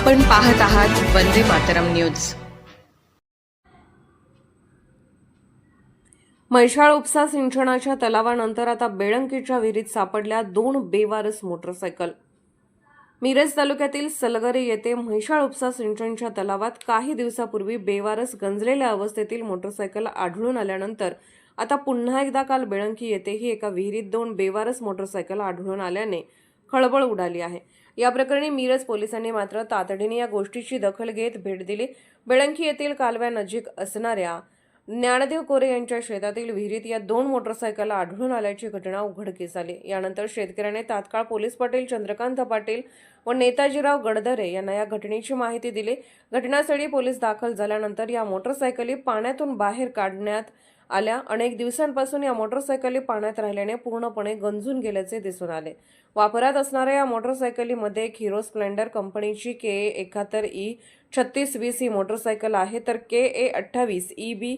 आपण पाहत आहात वंदे मातरम न्यूज. म्हैशाळ उपसा सिंचनाच्या तलावानंतर आता बेळंकीच्या विहिरीत सापडल्या दोन बेवारस मोटरसायकल. मिरज तालुक्यातील सलगरे येथे म्हैशाळ उपसा सिंचनच्या तलावात काही दिवसापूर्वी बेवारस गंजलेल्या अवस्थेतील मोटरसायकल आढळून आल्यानंतर आता पुन्हा एकदा काल बेळंकी येथेही एका विहिरीत दोन बेवारस मोटरसायकल आढळून आल्याने खळबळ उडाली आहे. या प्रकरणी मिरज पोलिसांनी मात्र तातडीने या गोष्टीची दखल घेत भेट दिली. बेळंकी येथील कालव्यानजीक असणाऱ्या ज्ञानदेव कोरे यांच्या शेतातील विहिरीत या दोन मोटरसायकल आढळून आल्याची घटना उघडकीस आली. यानंतर शेतकऱ्याने तात्काळ पोलीस पाटील चंद्रकांत पाटील व नेताजीराव गडदरे यांना या घटनेची माहिती दिली. घटनास्थळी पोलीस दाखल झाल्यानंतर या मोटरसायकली पाण्यातून बाहेर काढण्यात आल्या. अनेक दिवसांपासून या मोटरसायकली पाण्यात राहिल्याने पूर्णपणे गंजून गेल्याचे दिसून आले. वापरात असणाऱ्या या मोटरसायकलीमध्ये एक हिरो स्प्लेंडर कंपनीची के ए एकाहत्तर ई छत्तीस वीस ही मोटरसायकल आहे. तर के ए अठ्ठावीस ई बी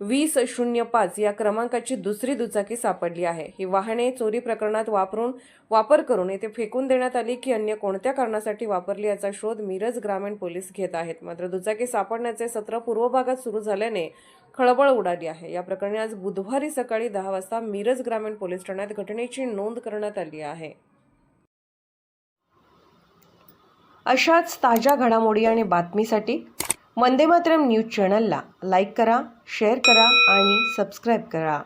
वीस शून्य पाच या क्रमांकाची दुसरी दुचाकी सापडली आहे. ही वाहने चोरी प्रकरणात वापरून वापर करून येथे फेकून देण्यात आली की अन्य कोणत्या कारणासाठी वापरली याचा शोध मिरज ग्रामीण पोलीस घेत आहेत. मात्र दुचाकी सापडण्याचे सत्र पूर्व भागात सुरू झाल्याने खळबळ उडाली आहे. या प्रकरणी आज बुधवारी सकाळी दहा वाजता मिरज ग्रामीण पोलीस ठाण्यात घटनेची नोंद करण्यात आली आहे. अशाच ताज्या घडामोडी आणि बातमीसाठी वंदे मातरम न्यूज चॅनलला लाईक करा शेअर करा आणि सबस्क्राईब करा.